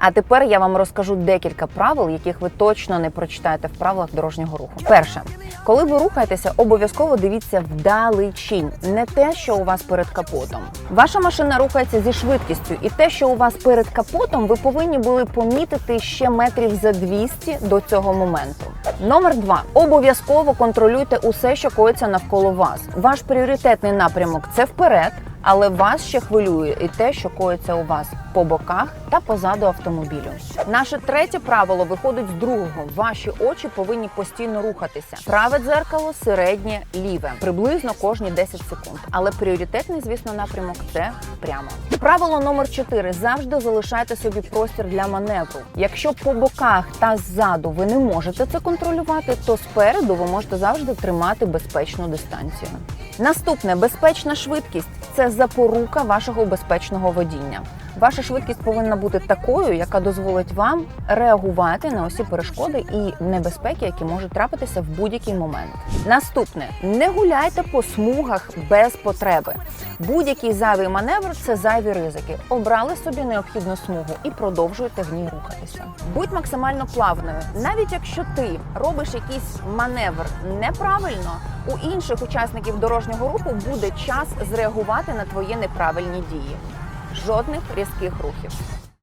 А тепер я вам розкажу декілька правил, яких ви точно не прочитаєте в правилах дорожнього руху. Перше, коли ви рухаєтеся, обов'язково дивіться вдалечінь, не те, що у вас перед капотом. Ваша машина рухається зі швидкістю, і те, що у вас перед капотом, ви повинні були помітити ще метрів за 200 до цього моменту. Номер два обов'язково контролюйте усе, що коїться навколо вас. Ваш пріоритетний напрямок це вперед. Але вас ще хвилює і те, що коїться у вас по боках та позаду автомобілю. Наше третє правило виходить з другого. Ваші очі повинні постійно рухатися. Праве дзеркало, середнє, ліве, приблизно кожні 10 секунд. Але пріоритетний, звісно, напрямок це прямо. Правило номер 4. завжди залишайте собі простір для маневру. Якщо по боках та ззаду ви не можете це контролювати, то спереду ви можете завжди тримати безпечну дистанцію. Наступне безпечна швидкість це запорука вашого безпечного водіння. Ваша швидкість повинна бути такою, яка дозволить вам реагувати на усі перешкоди і небезпеки, які можуть трапитися в будь-який момент. Наступне не гуляйте по смугах без потреби. Будь-який зайвий маневр це зайві ризики. Обрали собі необхідну смугу і продовжуєте в ній рухатися. Будь максимально плавною, навіть якщо ти робиш якийсь маневр неправильно, у інших учасників дорожнього руху буде час зреагувати на твої неправильні дії. Жодних різких рухів.